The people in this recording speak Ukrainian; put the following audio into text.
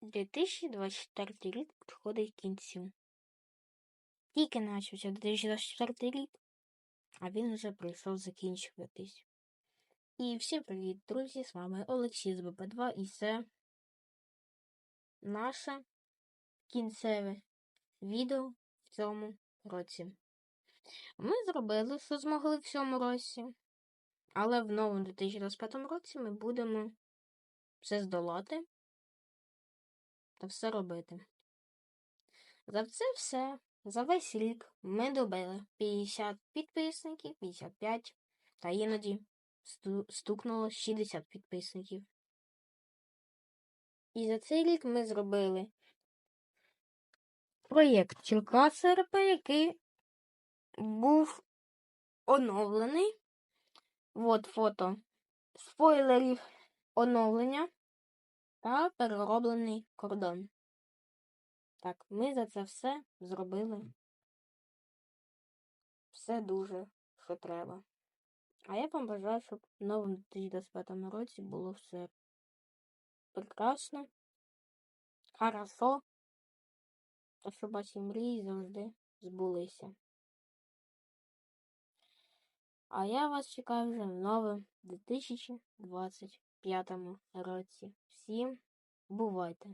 2024 рік підходить кінцю. Тільки почався 2024 рік, а він вже прийшов закінчуватись. І всім привіт, друзі! З вами Олексій з БП2 і це наше кінцеве відео в цьому році. Ми зробили, що змогли в цьому році, але в новому 2025 році ми будемо все здолати та все робити. За це все, за весь рік ми добили 50 підписників, 55, та іноді стукнуло 60 підписників. І за цей рік ми зробили проєкт Черкаса РП, який був оновлений. От фото спойлерів оновлення та перероблений кордон. Так, ми за це все зробили. Все дуже, що треба. А я вам бажаю, щоб в новому 2025 році було все прекрасно, хорошо, та щоб ваші мрії завжди збулися. А я вас чекаю вже в новому 2025 році. Всім бувайте!